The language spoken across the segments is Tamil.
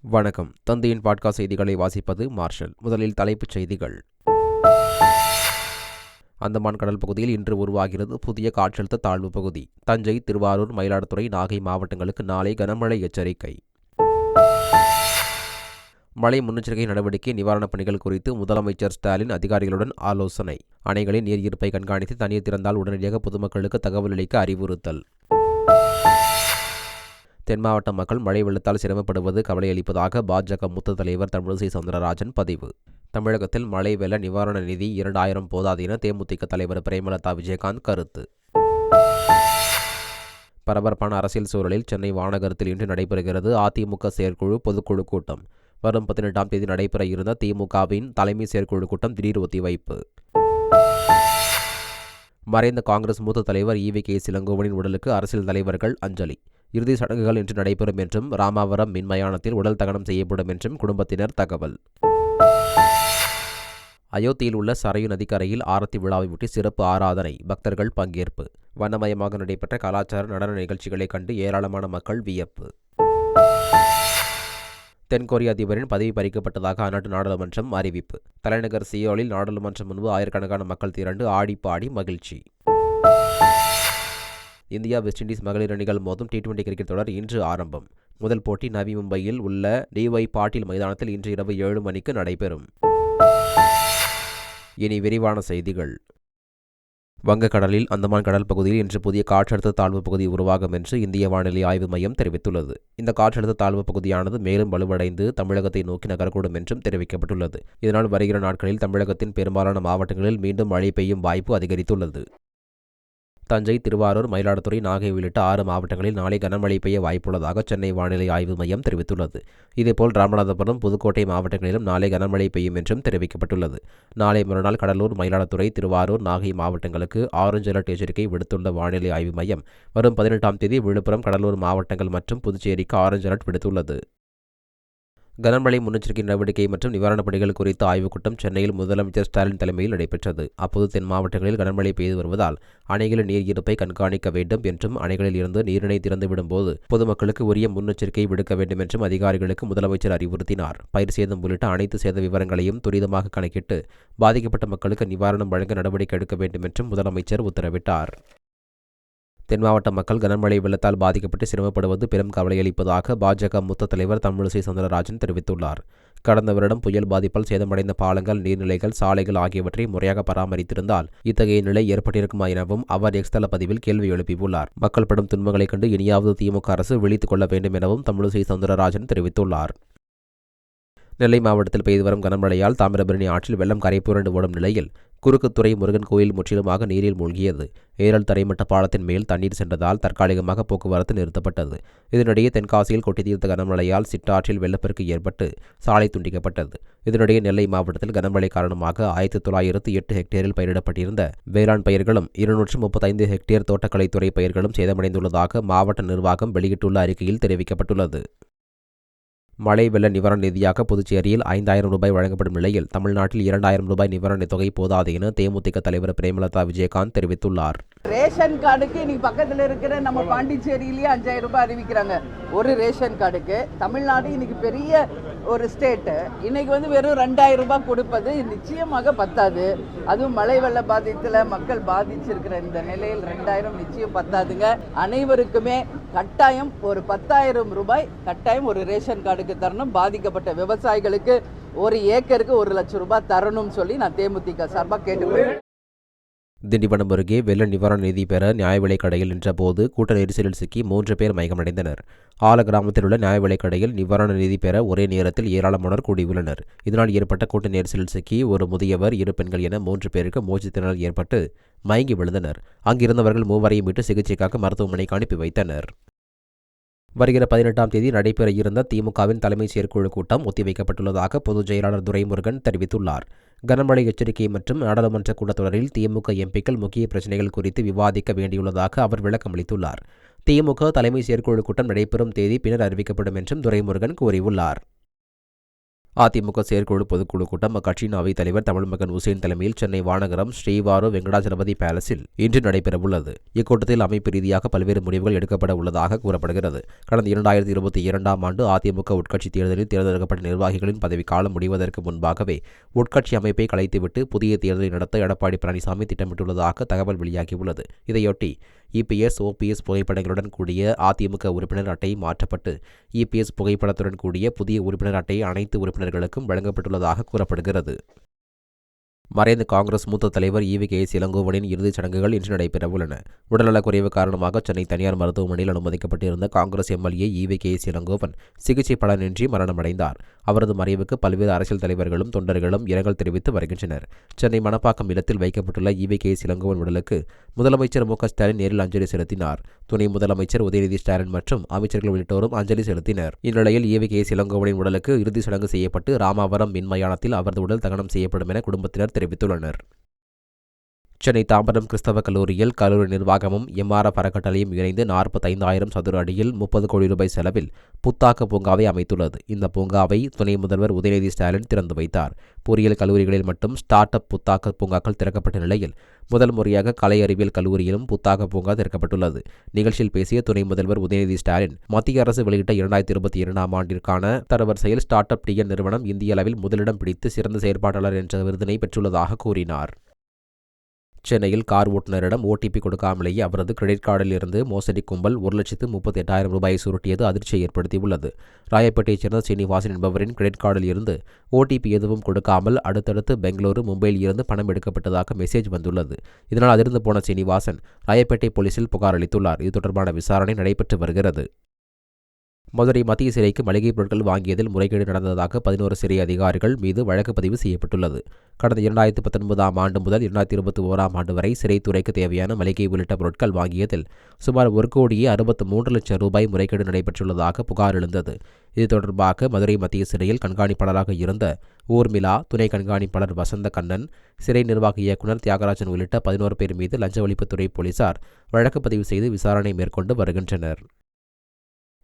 வணக்கம். தந்தையின் பாட்கா செய்திகளை வாசிப்பது மார்ஷல். முதலில் தலைப்புச் செய்திகள். அந்தமான் கடல் பகுதியில் இன்று உருவாகிறது புதிய காற்றழுத்த தாழ்வு பகுதி. தஞ்சை திருவாரூர் மயிலாடுதுறை நாகை மாவட்டங்களுக்கு நாளை கனமழை எச்சரிக்கை. மழை முன்னெச்சரிக்கை நடவடிக்கை நிவாரணப் பணிகள் குறித்து முதலமைச்சர் ஸ்டாலின் அதிகாரிகளுடன் ஆலோசனை. அணைகளின் நீர் இருப்பை கண்காணித்து தண்ணீர் திறந்தால் உடனடியாக பொதுமக்களுக்கு தகவல் அளிக்க அறிவுறுத்தல். தென் மாவட்ட மக்கள் மழை வெள்ளத்தால் சிரமப்படுவது கவலை அளிப்பதாக பாஜக மூத்த தலைவர் தமிழிசை சவுந்தரராஜன் பதிவு. தமிழகத்தில் மழை வெள்ள நிவாரண நிதி இரண்டாயிரம் போதாது என தேமுதிக தலைவர் பிரேமலதா விஜயகாந்த் கருத்து. பரபரப்பான அரசியல் சூழலில் சென்னை வானகரத்தில் இன்று நடைபெறுகிறது அதிமுக செயற்குழு பொதுக்குழு கூட்டம். வரும் பதினெட்டாம் தேதி நடைபெற இருந்த திமுகவின் தலைமை செயற்குழு கூட்டம் திடீர் ஒத்திவைப்பு. மறைந்த காங்கிரஸ் மூத்த தலைவர் ஈவி கே சிலங்கோவனின் உடலுக்கு அரசியல் தலைவர்கள் அஞ்சலி. இறுதி சடங்குகள் இன்று நடைபெறும் என்றும் ராமாவரம் மின்மயானத்தில் உடல் தகனம் செய்யப்படும் என்றும் குடும்பத்தினர் தகவல். அயோத்தியில் உள்ள சரையு நதிக்கரையில் ஆரத்தி விழாவை ஒட்டி சிறப்பு ஆராதனை பக்தர்கள் பங்கேற்பு. வண்ணமயமாக நடைபெற்ற கலாச்சார நடன நிகழ்ச்சிகளைக் கண்டு ஏராளமான மக்கள் வியப்பு. தென்கொரிய அதிபரின் பதவி பறிக்கப்பட்டதாக அந்நாட்டு நாடாளுமன்றம் அறிவிப்பு. தலைநகர் சியோலில் நாடாளுமன்றம் முன்பு ஆயிரக்கணக்கான மக்கள் திரண்டு ஆடி பாடி மகிழ்ச்சி. இந்தியா வெஸ்ட் இண்டீஸ் மகளிர் அணிகள் மோதும் டி டுவெண்டி கிரிக்கெட் தொடர் இன்று ஆரம்பம். முதல் போட்டி நவி மும்பையில் உள்ள டிஒய் பாட்டீல் மைதானத்தில் இன்று இரவு ஏழு மணிக்கு நடைபெறும். இனி விரிவான செய்திகள். வங்கக்கடலில் அந்தமான் கடல் பகுதியில் இன்று புதிய காற்றழுத்த தாழ்வு பகுதி உருவாகும் என்று இந்திய வானிலை ஆய்வு மையம் தெரிவித்துள்ளது. இந்த காற்றழுத்த தாழ்வு பகுதியானது மேலும் வலுவடைந்து தமிழகத்தை நோக்கி நகரக்கூடும் என்றும் தெரிவிக்கப்பட்டுள்ளது. இதனால் வருகிற நாட்களில் தமிழகத்தின் பெரும்பாலான மாவட்டங்களில் மீண்டும் மழை பெய்யும் வாய்ப்பு அதிகரித்துள்ளது. தஞ்சை திருவாரூர் மயிலாடுதுறை நாகை உள்ளிட்ட ஆறு மாவட்டங்களில் நாளை கனமழை பெய்ய வாய்ப்புள்ளதாக சென்னை வானிலை ஆய்வு மையம் தெரிவித்துள்ளது. இதேபோல் ராமநாதபுரம் புதுக்கோட்டை மாவட்டங்களிலும் நாளை கனமழை பெய்யும் என்றும் தெரிவிக்கப்பட்டுள்ளது. நாளை மறுநாள் கடலூர் மயிலாடுதுறை திருவாரூர் நாகை மாவட்டங்களுக்கு ஆரஞ்சு அலர்ட் எச்சரிக்கை விடுத்துள்ள வானிலை ஆய்வு மையம் வரும் பதினெட்டாம் தேதி விழுப்புரம் கடலூர் மாவட்டங்கள் மற்றும் புதுச்சேரிக்கு ஆரஞ்சு அலர்ட் விடுத்துள்ளது. கனமழை முன்னெச்சரிக்கை நடவடிக்கை மற்றும் நிவாரணப் பணிகள் குறித்த ஆய்வுக் கூட்டம் சென்னையில் முதலமைச்சர் ஸ்டாலின் தலைமையில் நடைபெற்றது. அப்போது தென் மாவட்டங்களில் கனமழை பெய்து வருவதால் அணைகளின் நீர் இருப்பை கண்காணிக்க வேண்டும் என்றும் அணைகளில் இருந்து நீரினை திறந்துவிடும் போது பொதுமக்களுக்கு உரிய முன்னெச்சரிக்கை விடுக்க வேண்டும் என்றும் அதிகாரிகளுக்கு முதலமைச்சர் அறிவுறுத்தினார். பயிர் சேதம் உள்ளிட்ட அனைத்து சேத விவரங்களையும் துரிதமாக கணக்கிட்டு பாதிக்கப்பட்ட மக்களுக்கு நிவாரணம் வழங்க நடவடிக்கை எடுக்க வேண்டும் என்றும் முதலமைச்சர் உத்தரவிட்டார். தென் மாவட்ட மக்கள் கனமழை வெள்ளத்தால் பாதிக்கப்பட்டு சிரமப்படுவது பெரும் கவலையளிப்பதாக பாஜக மூத்த தலைவர் தமிழிசை சவுந்தரராஜன் தெரிவித்துள்ளார். கடந்த வருடம் புயல் பாதிப்பால் சேதமடைந்த பாலங்கள் நீர்நிலைகள் சாலைகள் ஆகியவற்றை முறையாக பராமரித்திருந்தால் இத்தகைய நிலை ஏற்பட்டிருக்குமா எனவும் அவர் எக்ஸ் தள பதிவில் கேள்வி எழுப்பியுள்ளார். மக்கள் படும் துன்பங்களைக் கண்டு இனியாவது திமுக அரசு விழித்துக் கொள்ள வேண்டும் எனவும் தமிழிசை சவுந்தரராஜன் தெரிவித்துள்ளார். நெல்லை மாவட்டத்தில் பெய்து வரும் கனமழையால் தாமிரபரணி ஆற்றில் வெள்ளம் கரை புரண்டு ஓடும் நிலையில் குறுக்குத்துறை முருகன் கோயில் முற்றிலுமாக நீரில் மூழ்கியது. ஏரல் தரைமட்ட பாலத்தின் மேல் தண்ணீர் சென்றதால் தற்காலிகமாக போக்குவரத்து நிறுத்தப்பட்டது. இதனிடையே தென்காசியில் கொட்டி தீர்த்த கனமழையால் சிட்டாற்றில் வெள்ளப்பெருக்கு ஏற்பட்டு சாலை துண்டிக்கப்பட்டது. இதனிடையே நெல்லை மாவட்டத்தில் கனமழை காரணமாக ஆயிரத்தி தொள்ளாயிரத்து எட்டு ஹெக்டேரில் பயிரிடப்பட்டிருந்த வேளாண் பயிர்களும் இருநூற்று முப்பத்தைந்து ஹெக்டேர் தோட்டக்கலைத்துறை பயிர்களும் சேதமடைந்துள்ளதாக மாவட்ட நிர்வாகம் வெளியிட்டுள்ள அறிக்கையில் தெரிவிக்கப்பட்டுள்ளது. மழை வெள்ள நிவாரண நிதியாக புதுச்சேரியில் ஐந்தாயிரம் ரூபாய் வழங்கப்படும் நிலையில் தமிழ்நாட்டில் இரண்டாயிரம் ரூபாய் நிவாரண தொகை போதாது என தேமுதிக தலைவர் பிரேமலதா விஜயகாந்த் தெரிவித்துள்ளார். ரேஷன் கார்டுக்கு இன்னைக்கு பக்கத்தில் இருக்கிற நம்ம பாண்டிச்சேரியிலேயே அஞ்சாயிரம் ரூபாய் அறிவிக்கிறாங்க. ஒரு ரேஷன் கார்டுக்கு தமிழ்நாடு இன்னைக்கு பெரிய ஒரு ஸ்டேட்டு. இன்னைக்கு வந்து வெறும் ரெண்டாயிரம் ரூபாய் கொடுப்பது நிச்சயமாக பத்தாது. அதுவும் மழை வெள்ள பாதித்தில் மக்கள் பாதிச்சிருக்கிற இந்த நிலையில் ரெண்டாயிரம் நிச்சயம் பத்தாதுங்க. அனைவருக்குமே கட்டாயம் ஒரு பத்தாயிரம் ரூபாய் கட்டாயம் ஒரு ரேஷன் கார்டுக்கு தரணும். பாதிக்கப்பட்ட விவசாயிகளுக்கு ஒரு ஏக்கருக்கு ஒரு லட்சம் ரூபாய் தரணும்னு சொல்லி நான் தேமுதிக சார்பாக கேட்டுக்கொள்கிறேன். திண்டிவனம் அருகே வெள்ள நிவாரண நிதி பெற நியாய விலைக் கடையில் நின்றபோது கூட்ட நெரிசலில் சிக்கி மூன்று பேர் மயக்கமடைந்தனர். ஆல கிராமத்தில் உள்ள நியாய விலைக் கடையில் நிவாரண நிதி பெற ஒரே நேரத்தில் ஏராளமானோர் கூடியுள்ளனர். இதனால் ஏற்பட்ட கூட்ட நெரிசலில் சிக்கி ஒரு முதியவர் இரு பெண்கள் என மூன்று பேருக்கு மூச்சு ஏற்பட்டு மயங்கி விழுந்தனர். அங்கிருந்தவர்கள் மூவரையும் மீட்டு சிகிச்சைக்காக மருத்துவமனைக்கு அனுப்பி வைத்தனர். வருகிற பதினெட்டாம் தேதி நடைபெற இருந்த திமுகவின் தலைமை செயற்குழு கூட்டம் ஒத்திவைக்கப்பட்டுள்ளதாக பொதுச் செயலாளர் துரைமுருகன் தெரிவித்துள்ளார். கனமழை எச்சரிக்கை மற்றும் நாடாளுமன்ற கூட்டத்தொடரில் திமுக எம்பிக்கள் முக்கிய பிரச்சனைகள் குறித்து விவாதிக்க வேண்டியுள்ளதாக அவர் விளக்கமளித்துள்ளார் திமுக தலைமை செயற்குழு கூட்டம் நடைபெறும் தேதி பின்னர் அறிவிக்கப்படும் என்றும் துரைமுருகன் கூறியுள்ளார். அதிமுக செயற்குழு பொதுக்குழு கூட்டம் அக்கட்சியின் அவைத் தலைவர் தமிழ்மகன் உசேன் தலைமையில் சென்னை வானகரம் ஸ்ரீவாரு வெங்கடாஜலபதி பேலஸில் இன்று நடைபெறவுள்ளது. இக்கூட்டத்தில் அமைப்பு ரீதியாக பல்வேறு முடிவுகள் எடுக்கப்பட உள்ளதாக கூறப்படுகிறது. கடந்த இரண்டாயிரத்தி இருபத்தி இரண்டாம் ஆண்டு அதிமுக உட்கட்சி தேர்தலில் தேர்ந்தெடுக்கப்பட்ட நிர்வாகிகளின் பதவிக்காலம் முடிவதற்கு முன்பாகவே உட்கட்சி அமைப்பை கலைத்துவிட்டு புதிய தேர்தலை நடத்த எடப்பாடி பழனிசாமி திட்டமிட்டுள்ளதாக தகவல் வெளியாகியுள்ளது. இதையொட்டி இபிஎஸ் ஓபிஎஸ் புகைப்படங்களுடன் கூடிய அதிமுக உறுப்பினர் அட்டை மாற்றப்பட்டு இபிஎஸ் புகைப்படத்துடன் கூடிய புதிய உறுப்பினர் அட்டை அனைத்து உறுப்பினர்களுக்கும் வழங்கப்பட்டுள்ளதாக கூறப்படுகிறது. மறைந்த காங்கிரஸ் மூத்த தலைவர் ஈவி கே எஸ் இளங்கோவனின் இறுதிச் சடங்குகள் இன்று நடைபெறவுள்ளன. உடல்நலக்குறைவு காரணமாக சென்னை தனியார் மருத்துவமனையில் அனுமதிக்கப்பட்டிருந்த Congress MLA E V K S Elangovan சிகிச்சை பலனின்றி மரணமடைந்தார். அவரது மறைவுக்கு பல்வேறு அரசியல் தலைவர்களும் தொண்டர்களும் இரங்கல் தெரிவித்து வருகின்றனர். சென்னை மணப்பாக்கம் இல்லத்தில் வைக்கப்பட்டுள்ள ஈவி கே எஸ் இளங்கோவன் உடலுக்கு முதலமைச்சர் மு க ஸ்டாலின் நேரில் அஞ்சலி செலுத்தினார். துணை முதலமைச்சர் உதயநிதி ஸ்டாலின் மற்றும் அமைச்சர்கள் உள்ளிட்டோரும் அஞ்சலி செலுத்தினர். இந்நிலையில் ஈவி கே எஸ் இளங்கோவனின் உடலுக்கு இறுதி சடங்கு செய்யப்பட்டு ராமாவரம் மின்மயானத்தில் அவரது உடல் தகனம் செய்யப்படும் என குடும்பத்தினர் தெரிவித்துள்ளனர். சென்னை தாம்பரம் கிறிஸ்தவ கல்லூரியில் கல்லூரி நிர்வாகமும் எம்ஆர்எஃப் அறக்கட்டளையும் இணைந்து நாற்பத்தைந்தாயிரம் சதுர அடியில் முப்பது கோடி ரூபாய் செலவில் புத்தாக்க பூங்காவை அமைத்துள்ளது. இந்த பூங்காவை துணை முதல்வர் உதயநிதி ஸ்டாலின் திறந்து வைத்தார். பொறியியல் கல்லூரிகளில் மட்டும் ஸ்டார்ட் அப் புத்தாக்க பூங்காக்கள் திறக்கப்பட்ட நிலையில் முதல் முறையாக கலை அறிவியல் கல்லூரியிலும் புத்தாக்க பூங்கா திறக்கப்பட்டுள்ளது. நிகழ்ச்சியில் பேசிய துணை முதல்வர் உதயநிதி ஸ்டாலின் மத்திய அரசு வெளியிட்ட இரண்டாயிரத்தி இருபத்தி இரண்டாம் ஆண்டிற்கான தரவரிசையில் ஸ்டார்ட் அப் டிஎன் நிறுவனம் இந்திய அளவில் முதலிடம் பிடித்து சிறந்த செயற்பாட்டாளர் என்ற விருதினை பெற்றுள்ளதாக கூறினார். சென்னையில் கார் ஓட்டுநரிடம் ஓடிபி கொடுக்காமலேயே அவரது கிரெடிட் கார்டில் இருந்து மோசடி கும்பல் ஒரு லட்சத்து முப்பத்தி எட்டாயிரம் ரூபாயை சுருட்டியது அதிர்ச்சியை ஏற்படுத்தியுள்ளது. ராயப்பேட்டையைச் சேர்ந்த சீனிவாசன் என்பவரின் கிரெடிட் கார்டில் இருந்து ஓடிபி எதுவும் கொடுக்காமல் அடுத்தடுத்து பெங்களூரு மும்பையில் இருந்து பணம் எடுக்கப்பட்டதாக மெசேஜ் வந்துள்ளது. இதனால் அதிர்ந்து போன சீனிவாசன் ராயப்பேட்டை போலீசில் புகார் அளித்துள்ளார். இது தொடர்பான விசாரணை நடைபெற்று வருகிறது. மதுரை மத்திய சிறைக்கு மளிகைப் பொருட்கள் வாங்கியதில் முறைகேடு நடந்ததாக பதினோரு சிறை அதிகாரிகள் மீது வழக்கு பதிவு செய்யப்பட்டுள்ளது. கடந்த இரண்டாயிரத்தி பத்தொன்பதாம் ஆண்டு முதல் இரண்டாயிரத்தி இருபத்தி ஓராம் ஆண்டு வரை சிறைத்துறைக்கு தேவையான மளிகை உள்ளிட்ட பொருட்கள் வாங்கியதில் சுமார் ஒரு கோடியே அறுபத்து மூன்று லட்சம் ரூபாய் முறைகேடு நடைபெற்றுள்ளதாக புகார் எழுந்தது. இது தொடர்பாக மதுரை மத்திய சிறையில் கண்காணிப்பாளராக இருந்த ஊர்மிளா துணை கண்காணிப்பாளர் வசந்த கண்ணன் சிறை நிர்வாக இயக்குநர் தியாகராஜன் உள்ளிட்ட பதினோரு பேர் மீது லஞ்ச ஒழிப்புத்துறை போலீசார் வழக்கு பதிவு செய்து விசாரணை மேற்கொண்டு வருகின்றனர்.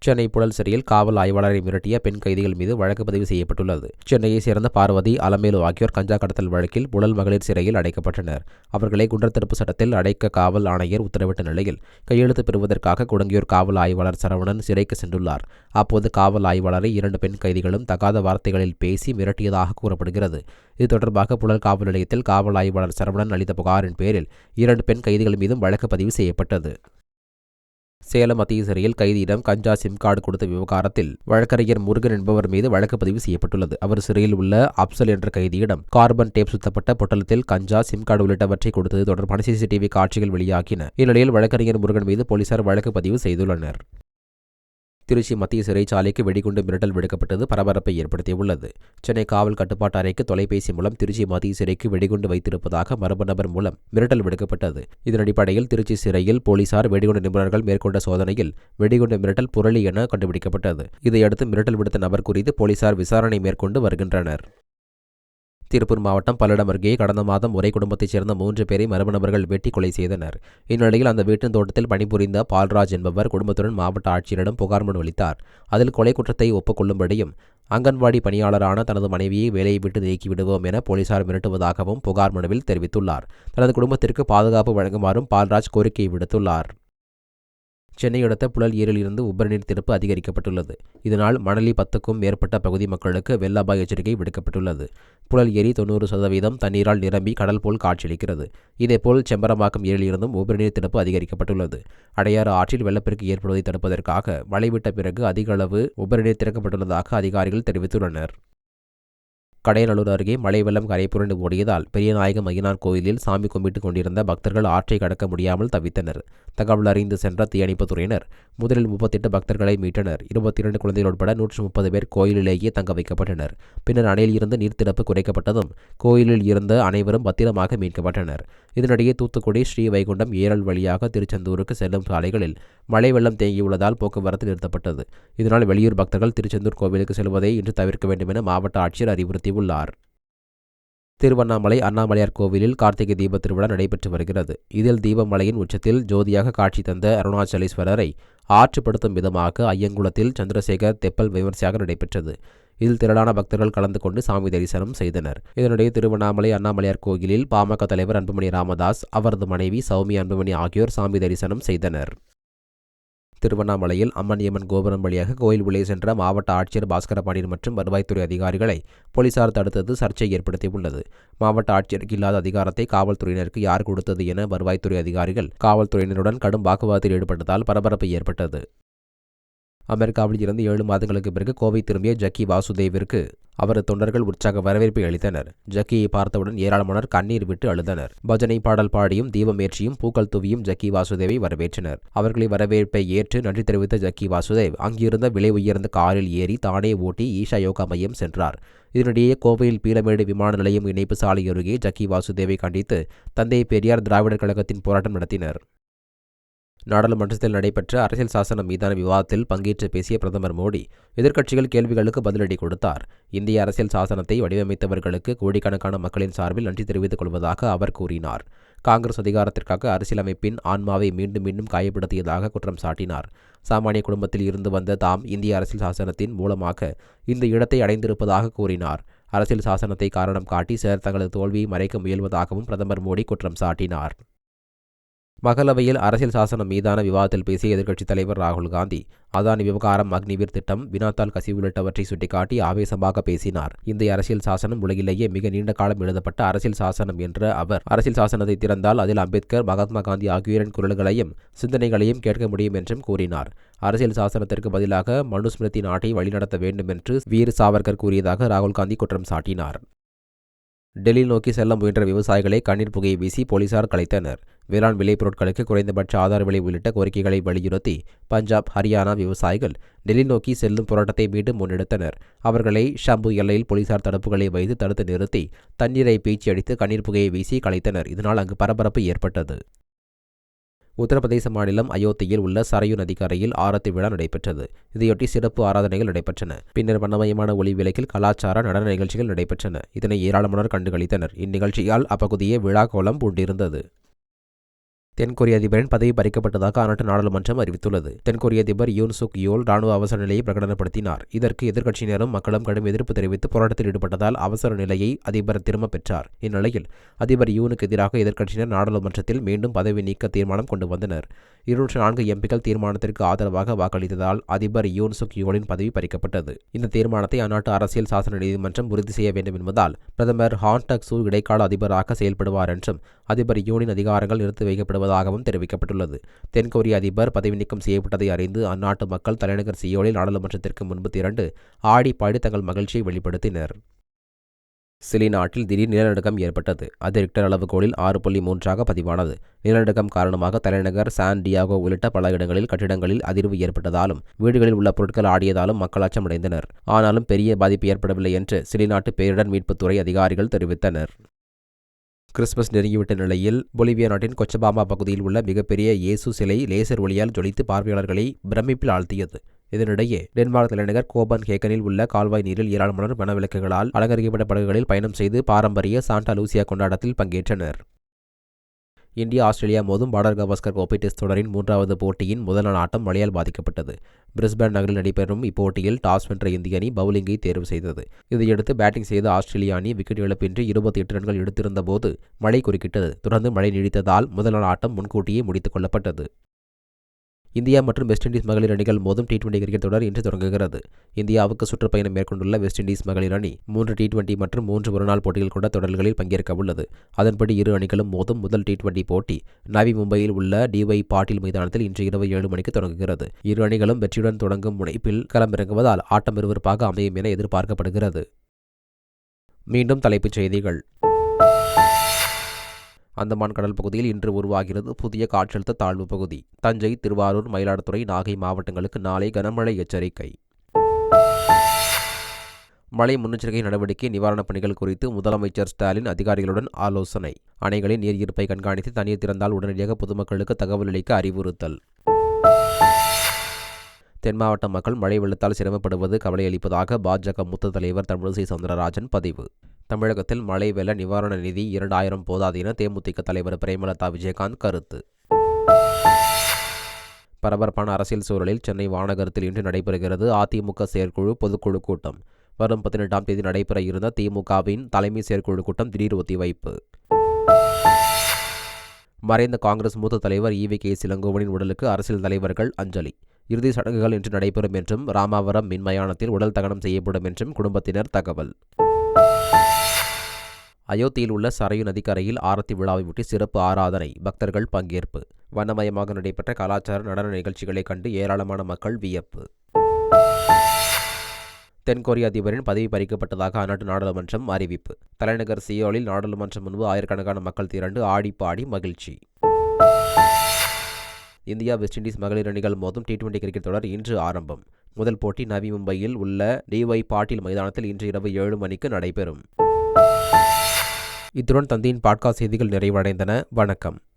சென்னை புழல் சிறையில் காவல் ஆய்வாளரை மிரட்டிய பெண் கைதிகள் மீது வழக்கு பதிவு செய்யப்பட்டுள்ளது. சென்னையை சேர்ந்த பார்வதி அலமேலு ஆகியோர் கஞ்சா கடத்தல் வழக்கில் புழல் மகளிர் சிறையில் அடைக்கப்பட்டனர். அவர்களை குண்டர் தடுப்பு சட்டத்தில் அடைக்க காவல் ஆணையர் உத்தரவிட்ட நிலையில் கையெழுத்து பெறுவதற்காக குடங்கியூர் காவல் ஆய்வாளர் சரவணன் சிறைக்கு சென்றுள்ளார். அப்போது காவல் ஆய்வாளரை இரண்டு பெண் கைதிகளும் தகாத வார்த்தைகளில் பேசி மிரட்டியதாக கூறப்படுகிறது. இது தொடர்பாக புழல் காவல் நிலையத்தில் காவல் ஆய்வாளர் சரவணன் அளித்த புகாரின் பேரில் இரண்டு பெண் கைதிகள் மீதும் வழக்கு பதிவு செய்யப்பட்டது. சேலம் மத்திய சிறையில் கைதியிடம் கஞ்சா சிம் கார்டு கொடுத்த விவகாரத்தில் வழக்கறிஞர் முருகன் என்பவர் மீது வழக்கு பதிவு செய்யப்பட்டுள்ளது. அவர் சிறையில் உள்ள அப்சல் என்ற கைதியிடம் கார்பன் டேப் சுத்தப்பட்ட பொட்டலத்தில் கஞ்சா சிம் கார்டு உள்ளிட்டவற்றை கொடுத்தது தொடர்பான சிசிடிவி காட்சிகள் வெளியாகின. இந்நிலையில் வழக்கறிஞர் முருகன் மீது போலீசார் வழக்கு பதிவு செய்துள்ளனர். திருச்சி மத்திய சிறைச்சாலைக்கு வெடிகுண்டு மிரட்டல் விடுக்கப்பட்டது பரபரப்பை ஏற்படுத்தியுள்ளது. சென்னை காவல் கட்டுப்பாட்டு அறைக்கு தொலைபேசி மூலம் திருச்சி மத்திய சிறைக்கு வெடிகுண்டு வைத்திருப்பதாக மர்ம நபர் மூலம் மிரட்டல் விடுக்கப்பட்டது. இதன் அடிப்படையில் திருச்சி சிறையில் போலீசார் வெடிகுண்டு நிபுணர்கள் மேற்கொண்ட சோதனையில் வெடிகுண்டு மிரட்டல் புரளி என கண்டுபிடிக்கப்பட்டது. இதையடுத்து மிரட்டல் விடுத்த நபர் குறித்து போலீசார் விசாரணை மேற்கொண்டு வருகின்றனர். திருப்பூர் மாவட்டம் பல்லடம் அருகே கடந்த மாதம் ஒரே குடும்பத்தைச் சேர்ந்த மூன்று பேரை மர்ம நபர்கள் வெட்டி கொலை செய்தனர். இந்நிலையில் அந்த வீட்டின் தோட்டத்தில் பணிபுரிந்த பால்ராஜ் என்பவர் குடும்பத்துடன் மாவட்ட ஆட்சியரிடம் புகார் மனு அளித்தார். அதில் கொலை குற்றத்தை ஒப்புக்கொள்ளும்படியும் அங்கன்வாடி பணியாளரான தனது மனைவியை வேலையை விட்டு நீக்கிவிடுவோம் என போலீசார் மிரட்டுவதாகவும் புகார் மனுவில் தெரிவித்துள்ளார். தனது குடும்பத்திற்கு பாதுகாப்பு வழங்குமாறும் பால்ராஜ் கோரிக்கை விடுத்துள்ளார். சென்னை அடுத்த புழல் ஏரியிலிருந்து உபரிநீர் திறப்பு அதிகரிக்கப்பட்டுள்ளது. இதனால் மணலி பத்துக்கும் மேற்பட்ட பகுதி மக்களுக்கு வெள்ள அபாய எச்சரிக்கை விடுக்கப்பட்டுள்ளது. புழல் ஏரி தொண்ணூறு சதவீதம் தண்ணீரால் நிரம்பி கடல் போல் காட்சியளிக்கிறது. இதேபோல் செம்பரம்பாக்கம் ஏரியிலிருந்தும் உபரிநீர் திறப்பு அதிகரிக்கப்பட்டுள்ளது. அடையாறு ஆற்றில் வெள்ளப்பெருக்கு ஏற்படுவதை தடுப்பதற்காக மழைவிட்ட பிறகு அதிக அளவு உபரிநீர் திறக்கப்பட்டுள்ளதாக அதிகாரிகள் தெரிவித்துள்ளனர். கடையநல்லூர் அருகே மழை வெள்ளம் கரை புரண்டு ஓடியதால் பெரியநாயகம் ஐயனார் கோயிலில் சாமி கும்பிட்டுக் கொண்டிருந்த பக்தர்கள் ஆற்றை கடக்க முடியாமல் தவித்தனர். தகவல் அறிந்து சென்ற தீயணைப்புத் துறையினர் முதலில் முப்பத்தெட்டு பக்தர்களை மீட்டனர். இருபத்தி இரண்டு குழந்தைகள் உட்பட நூற்று முப்பது பேர் கோயிலிலேயே தங்க வைக்கப்பட்டனர். பின்னர் அணையில் இருந்து நீர் திறப்பு குறைக்கப்பட்டதும் கோயிலில் இருந்த அனைவரும் பத்திரமாக மீட்கப்பட்டனர். இதனிடையே தூத்துக்குடி ஸ்ரீ வைகுண்டம் ஏரல் வழியாக திருச்செந்தூருக்கு செல்லும் சாலைகளில் மழை வெள்ளம் தேங்கியுள்ளதால் போக்குவரத்து நிறுத்தப்பட்டது. இதனால் வெளியூர் பக்தர்கள் திருச்செந்தூர் கோவிலுக்கு செல்வதை இன்று தவிர்க்க வேண்டும் என மாவட்ட ஆட்சியர் அறிவுறுத்தி கூறியுள்ளார் திருவண்ணாமலை அண்ணாமலையார் கோவிலில் கார்த்திகை தீப திருவிழா நடைபெற்று வருகிறது. இதில் தீபமலையின் உச்சத்தில் ஜோதியாக காட்சி தந்த அருணாச்சலேஸ்வரரை ஆற்றுப்படுத்தும் விதமாக ஐயங்குளத்தில் சந்திரசேகர் தெப்பல் விமர்சையாக நடைபெற்றது. இதில் திரளான பக்தர்கள் கலந்து கொண்டு சாமி தரிசனம் செய்தனர். இதனிடையே திருவண்ணாமலை அண்ணாமலையார் கோயிலில் பாமக தலைவர் அன்புமணி ராமதாஸ் அவரது மனைவி சௌமி அன்புமணி ஆகியோர் சாமி தரிசனம் செய்தனர். திருவண்ணாமலையில் அம்மணியம்மன் கோபுரம் வழியாக கோயில் உள்ளே சென்ற மாவட்ட ஆட்சியர் பாஸ்கர பாண்டியன் மற்றும் வருவாய்த்துறை அதிகாரிகளை போலீசார் தடுத்தது சர்ச்சை ஏற்படுத்தியுள்ளது. மாவட்ட ஆட்சியருக்கு இல்லாத அதிகாரத்தை காவல்துறையினருக்கு யார் கொடுத்தது என வருவாய்த்துறை அதிகாரிகள் காவல்துறையினருடன் கடும் வாக்குவாதத்தில் ஈடுபட்டதால் பரபரப்பு ஏற்பட்டது. அமெரிக்காவில் இருந்து ஏழு மாதங்களுக்கு பிறகு கோவை திரும்பிய ஜக்கி வாசுதேவிற்கு அவரது தொண்டர்கள் உற்சாக வரவேற்பை அளித்தனர். ஜக்கியை பார்த்தவுடன் ஏராளமானோர் கண்ணீர் விட்டு அழுதனர். பஜனை பாடல் பாடியும் தீபம் ஏற்றியும் பூக்கள் தூவியும் ஜக்கி வாசுதேவை வரவேற்றனர். அவர்களை வரவேற்பை ஏற்று நன்றி தெரிவித்த ஜக்கி வாசுதேவ் அங்கிருந்த விலை உயர்ந்த காரில் ஏறி தானே ஓட்டி ஈஷா யோகா மையம் சென்றார். இதனிடையே கோவையில் பீலமேடு விமான நிலையம் இணைப்பு சாலை அருகே ஜக்கி வாசுதேவை கண்டித்து தந்தை பெரியார் திராவிடர் கழகத்தின் போராட்டம் நடத்தினர். நாடாளுமன்றத்தில் நடைபெற்ற அரசியல் சாசனம் மீதான விவாதத்தில் பங்கேற்று பேசிய பிரதமர் மோடி எதிர்க்கட்சிகள் கேள்விகளுக்கு பதிலடி கொடுத்தார். இந்திய அரசியல் சாசனத்தை வடிவமைத்தவர்களுக்கு கோடிக்கணக்கான மக்களின் சார்பில் நன்றி தெரிவித்துக் கொள்வதாக அவர் கூறினார். காங்கிரஸ் அதிகாரத்திற்காக அரசியலமைப்பின் ஆன்மாவை மீண்டும் மீண்டும் காயப்படுத்தியதாக குற்றம் சாட்டினார். சாமானிய குடும்பத்தில் இருந்து வந்த தாம் இந்திய அரசியல் சாசனத்தின் மூலமாக இந்த இடத்தை அடைந்திருப்பதாக கூறினார். அரசியல் சாசனத்தை காரணம் காட்டி சிலர் தங்களது தோல்வியை மறைக்க முயல்வதாகவும் பிரதமர் மோடி குற்றம் சாட்டினார். மக்களவையில் அரசியல் சாசனம் மீதான விவாதத்தில் பேசிய எதிர்க்கட்சித் தலைவர் ராகுல் காந்தி அதானி விவகாரம் அக்னிவீர் திட்டம் வினாத்தால் கசிவு உள்ளிட்டவற்றை சுட்டிக்காட்டி ஆவேசமாக பேசினார். இந்திய அரசியல் சாசனம் உலகிலேயே மிக நீண்ட காலம் எழுதப்பட்ட அரசியல் சாசனம் என்ற அவர். அரசியல் சாசனத்தை திறந்தால் அதில் அம்பேத்கர் மகாத்மா காந்தி ஆகியோரின் குரல்களையும் சிந்தனைகளையும் கேட்க முடியும் என்றும் கூறினார். அரசியல் சாசனத்திற்கு பதிலாக மனுஸ்மிருதி நாட்டை வழிநடத்த வேண்டும் என்று வீர் சாவர்கர் கூறியதாக ராகுல் காந்தி குற்றம் சாட்டினார். டெல்லி நோக்கி செல்ல முயன்ற விவசாயிகளை கண்ணீர் புகையை வீசி போலீசார் கலைத்தனர். வேளாண் விளைபொருட்களுக்கு குறைந்தபட்ச ஆதார விலை உள்ளிட்ட கோரிக்கைகளை வலியுறுத்தி பஞ்சாப் ஹரியானா விவசாயிகள் டெல்லி நோக்கி செல்லும் போராட்டத்தை மீண்டும் முன்னெடுத்தனர். அவர்களை ஷம்பு எல்லையில் போலீசார் தடுப்புகளை வைத்து தடுத்து நிறுத்தி தண்ணீரை பீச்சி அடித்து கண்ணீர் புகையை வீசி கலைத்தனர். இதனால் அங்கு பரபரப்பு ஏற்பட்டது. உத்தரப்பிரதேச மாநிலம் அயோத்தியில் உள்ள சரையு நதிக்கரையில் ஆரத்தி விழா நடைபெற்றது. இதையொட்டி சிறப்பு ஆராதனைகள் நடைபெற்றன. பின்னர் வண்ணமயமான ஒளி விளக்கில் கலாச்சார நடன நிகழ்ச்சிகள் நடைபெற்றன. இதனை ஏராளமானோர் கண்டுகளித்தனர். இந்நிகழ்ச்சியால் அப்பகுதியே விழா கோலம் பூண்டிருந்தது. தென்கொரிய அதிபரின் பதவி பறிக்கப்பட்டதாக அந்நாட்டு நாடாளுமன்றம் அறிவித்துள்ளது. தென்கொரிய அதிபர் யூன் சுக் யோல் ராணுவ அவசர நிலையை பிரகடனப்படுத்தினார். இதற்கு எதிர்க்கட்சியினரும் மக்களும் கடும் எதிர்ப்பு தெரிவித்து போராட்டத்தில் ஈடுபட்டதால் அவசர நிலையை அதிபர் திரும்பப் பெற்றார். இந்நிலையில் அதிபர் யூனுக்கு எதிராக எதிர்க்கட்சியினர் நாடாளுமன்றத்தில் மீண்டும் பதவி நீக்க தீர்மானம் கொண்டு வந்தனர். இருநூற்று நான்கு எம்பிக்கள் தீர்மானத்திற்கு ஆதரவாக வாக்களித்ததால் அதிபர் யூன் சுக் யோலின் பதவி பறிக்கப்பட்டது. இந்த தீர்மானத்தை அந்நாட்டு அரசியல் சாசன நீதிமன்றம் உறுதி செய்ய வேண்டும் என்பதால் பிரதமர் ஹான் டக் சூ இடைக்கால அதிபராக செயல்படுவார் என்றும் அதிபர் யூனின் அதிகாரங்கள் நிறுத்தி வைக்கப்படுவதாகவும் தெரிவிக்கப்பட்டுள்ளது. தென்கொரிய அதிபர் பதவி நீக்கம் செய்யப்பட்டதை அறிந்து அந்நாட்டு மக்கள் தலைநகர் சியோலில் நாடாளுமன்றத்திற்கு முன்பு திரண்டு ஆடி பாடி தங்கள் மகிழ்ச்சியை வெளிப்படுத்தினர். சிலி நாட்டில் திடீர் நிலநடுக்கம் ஏற்பட்டது. அது ரிக்டர் அளவுகோலில் ஆறு புள்ளி மூன்றாக பதிவானது. நிலநடுக்கம் காரணமாக தலைநகர் சான் டியாகோ உள்ளிட்ட பல இடங்களில் கட்டிடங்களில் அதிர்வு ஏற்பட்டதாலும் வீடுகளில் உள்ள பொருட்கள் ஆடியதாலும் மக்கள் அச்சமடைந்தனர் ஆனாலும் பெரிய பாதிப்பு ஏற்படவில்லை என்று சிலி நாட்டு பேரிடர் மீட்புத்துறை அதிகாரிகள் தெரிவித்தனர். கிறிஸ்துமஸ் நெருங்கிவிட்ட நிலையில் பொலிவியா நாட்டின் கொச்சபாமா பகுதியில் உள்ள மிகப்பெரிய இயேசு சிலை லேசர் ஒளியால் ஜொலித்து பார்வையாளர்களை பிரமிப்பில் ஆழ்த்தியது. இதனிடையே டென்மார்க் தலைநகர் கோபன் ஹேக்கனில் உள்ள கால்வாய் நீரில் ஏராளமானோர் வனவிளக்குகளால் அலங்கரிக்கப்பட்ட படகுகளில் பயணம் செய்து பாரம்பரிய சாண்டா லூசியா கொண்டாட்டத்தில் பங்கேற்றனர். இந்தியா ஆஸ்திரேலியா மோதும் பார்டர் கவாஸ்கர் கோப்பை டெஸ்ட் தொடரின் மூன்றாவது போட்டியின் முதல் நாள் ஆட்டம் மழையால் பாதிக்கப்பட்டது. பிரிஸ்பேன் நகரில் நடைபெறும் இப்போட்டியில் டாஸ் வென்ற இந்திய அணி பவுலிங்கை தேர்வு செய்தது. இதையடுத்து பேட்டிங் செய்த ஆஸ்திரேலிய அணி விக்கெட் இழப்பின்றி இருபத்தி எட்டு ரன்கள் எடுத்திருந்த போது மழை குறுக்கிட்டது. தொடர்ந்து மழை நீடித்ததால் முதல் நாள் ஆட்டம் முன்கூட்டியே முடித்துக் கொள்ளப்பட்டது. இந்தியா மற்றும் வெஸ்ட் இண்டீஸ் மகளிர் அணிகள் மோதும் டி டுவெண்டி கிரிக்கெட் தொடர் இன்று தொடங்குகிறது. இந்தியாவுக்கு சுற்றுப்பயணம் மேற்கொண்டுள்ள வெஸ்ட் இண்டீஸ் மகளிர் அணி மூன்று டி டுவெண்டி மற்றும் மூன்று ஒருநாள் போட்டிகள் கொண்ட தொடர்களில் பங்கேற்க உள்ளது. அதன்படி இரு அணிகளும் மோதும் முதல் டி டுவெண்டி போட்டி நவி மும்பையில் உள்ள டிஒய் பாட்டில் மைதானத்தில் இன்று இரவு ஏழு மணிக்கு தொடங்குகிறது. இரு அணிகளும் வெற்றியுடன் தொடங்கும் முனைப்பில் களமிறங்குவதால் ஆட்டம் விறுவிறுப்பாக அமையும் என எதிர்பார்க்கப்படுகிறது. மீண்டும் தலைப்புச் செய்திகள். அந்தமான் கடல் பகுதியில் இன்று உருவாகிறது புதிய காற்றழுத்த தாழ்வு பகுதி. தஞ்சை திருவாரூர் மயிலாடுதுறை நாகை மாவட்டங்களுக்கு நாளை கனமழை எச்சரிக்கை. மழை முன்னெச்சரிக்கை நடவடிக்கை நிவாரணப் பணிகள் குறித்து முதலமைச்சர் ஸ்டாலின் அதிகாரிகளுடன் ஆலோசனை. அணைகளின் நீர் இருப்பை கண்காணித்து தண்ணீர் திறந்தால் உடனடியாக பொதுமக்களுக்கு தகவல் அளிக்க அறிவுறுத்தல். தென் மாவட்ட மக்கள் மழை வெள்ளத்தால் சிரமப்படுவது கவலை அளிப்பதாக பாஜக மூத்த தலைவர் தமிழிசை சவுந்தரராஜன் பதிவு. தமிழகத்தில் மழை வெள்ள நிவாரண நிதி இரண்டாயிரம் போதாது என தேமுதிக தலைவர் பிரேமலதா விஜயகாந்த் கருத்து. பரபரப்பான அரசியல் சூழலில் சென்னை வானகரத்தில் இன்று நடைபெறுகிறது அதிமுக செயற்குழு பொதுக்குழு கூட்டம். வரும் பதினெட்டாம் தேதி நடைபெற இருந்த திமுகவின் தலைமை செயற்குழு கூட்டம் திடீர் ஒத்திவைப்பு. மறைந்த காங்கிரஸ் மூத்த தலைவர் ஈவி கே சிலங்கோவனின் உடலுக்கு அரசியல் தலைவர்கள் அஞ்சலி. இறுதி சடங்குகள் இன்று நடைபெறும் என்றும் ராமாவரம் மின்மயானத்தில் உடல் தகனம் செய்யப்படும் என்றும் குடும்பத்தினர் தகவல். அயோத்தியில் உள்ள சரையு நதிக்கரையில் ஆரத்தி விழாவை ஒட்டி சிறப்பு ஆராதனை பக்தர்கள் பங்கேற்பு. வண்ணமயமாக நடைபெற்ற கலாச்சார நடன நிகழ்ச்சிகளைக் கண்டு ஏராளமான மக்கள் வியப்பு. தென்கொரிய அதிபரின் பதவி பறிக்கப்பட்டதாக அந்நாட்டு நாடாளுமன்றம் அறிவிப்பு. தலைநகர் சியோலில் நாடாளுமன்றம் முன்பு ஆயிரக்கணக்கான மக்கள் திரண்டு ஆடி பாடி மகிழ்ச்சி. இந்தியா வெஸ்ட் இண்டீஸ் மகளிர் அணிகள் மோதும் டி டுவெண்டி கிரிக்கெட் தொடர் இன்று ஆரம்பம். முதல் போட்டி நவி மும்பையில் உள்ள டிஒய் பாட்டில் மைதானத்தில் இன்று இரவு ஏழு மணிக்கு நடைபெறும். இத்துடன் தந்தையின் பாட்காஸ்ட் செய்திகள் நிறைவடைந்தன. வணக்கம்.